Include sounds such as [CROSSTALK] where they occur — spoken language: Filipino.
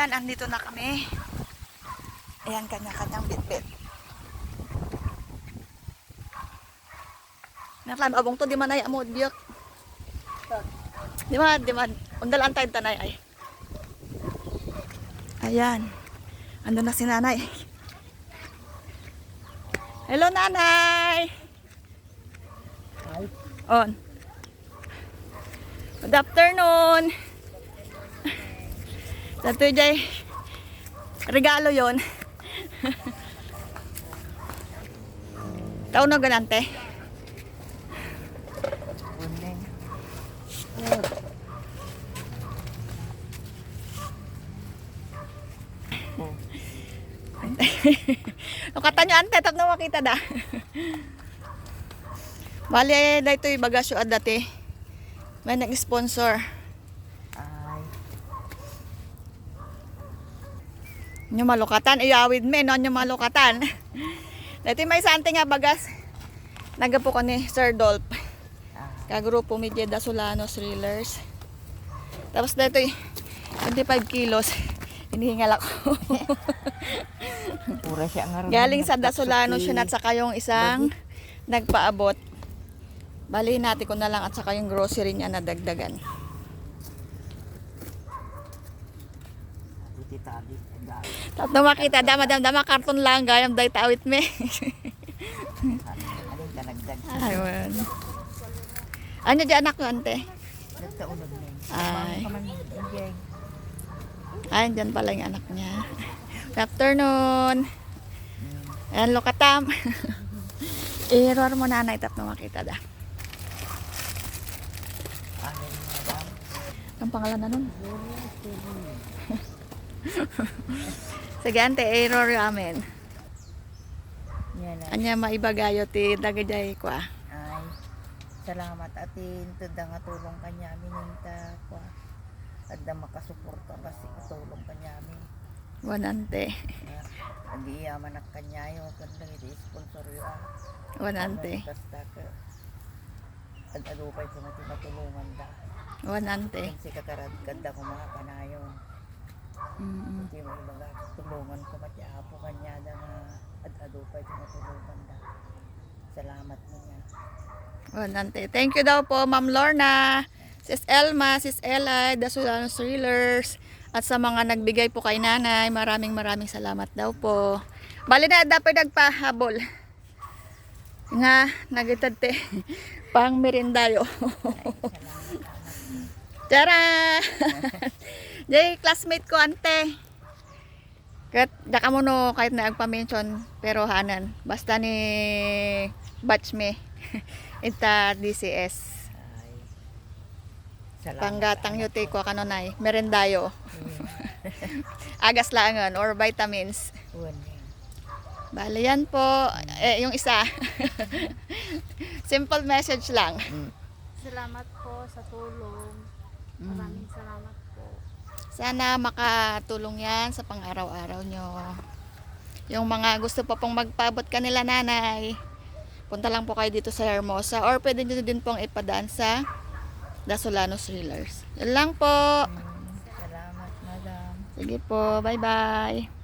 Ayan, andito na kami. Ayan, kanya-kanyang bitbit. Naklan, abong to, di man ay amod, biyak. Di man, di man. Undalaan tayo tanay ay. Ayan. Ando na si nanay. Hello, nanay! Ay, On. Good afternoon. Dato jay regalo yon. Tao na ganante. [LAUGHS] kuning. No kata nyo ante tap na makita da. Bali da ito yung bagasyo at dati. May nag-sponsor. Ay, Nyo malukatan, iyawid me, no? Nyo malukatan. Dati may sante nga bagas. Nagapo ko ni Sir Dolph. ah, Kagrupo mi Jeda Solano Thrillers. Tapos dito 25 kilos. Hinihingal ako. [LAUGHS] pura siya nga rin. Galing sa Dasolano siya at saka yung isang nagpaabot. Bali natin ko na lang at saka yung grocery niya na Titabi. Tapos na makita, dama dama dama karton lang gayam day tawit me. Alin ka nagdag. Ayun. Ano di anak ko ante? Nagtaunod na. Ay. Ayun, dyan pala yung anak niya. Good afternoon. Ayan, lokatam. I-error [LAUGHS] mo na itap na makita da. Ang pangalan na nun? Sige, ante, error amin. Yan na. Anya maibagayo ti dagajay ko ah. Ay, salamat atin. Tada nga tulong kanya amin. Ninta kwa. Tada makasuporta kasi tulong kanya amin. Wan ante. Ang kanya yun. Kanda ito sponsor yun. ah. Wan ante. Basta ka. Ad-adupay ko na tinatulungan da. Wan ante. Kasi kakarad ko mga kanayon. Mm-mm. Hindi mo ibaga tulungan ko mati apo kanya da nga ad-adupay ko natulungan da. Salamat mo niya. Wan ante. Thank you daw po, Ma'am Lorna. Sis Elma, Sis Eli, The Solano Thrillers. At sa mga nagbigay po kay nanay, maraming maraming salamat daw po. Bali na, dapat nagpahabol. Nga, nagitad te. [LAUGHS] Pang merindayo. Tara! [LAUGHS] Jay, classmate ko ante. Kat, daka mo no, kahit na agpa-mention, pero hanan. Basta ni batch me. [LAUGHS] Ita DCS. Salamat. Panggatang yuti ko kanonay. Merendayo. [LAUGHS] Agas langan or vitamins. Bale yan po. Eh, yung isa. [LAUGHS] Simple message lang. Salamat po sa tulong. Maraming salamat. Sana makatulong yan sa pang-araw-araw nyo. Yung mga gusto pa pong magpabot kanila nanay, punta lang po kayo dito sa Hermosa or pwede nyo din pong ipadaan sa Dasolano Thrillers. Yun lang po. Salamat, madam. Sige po. Bye-bye.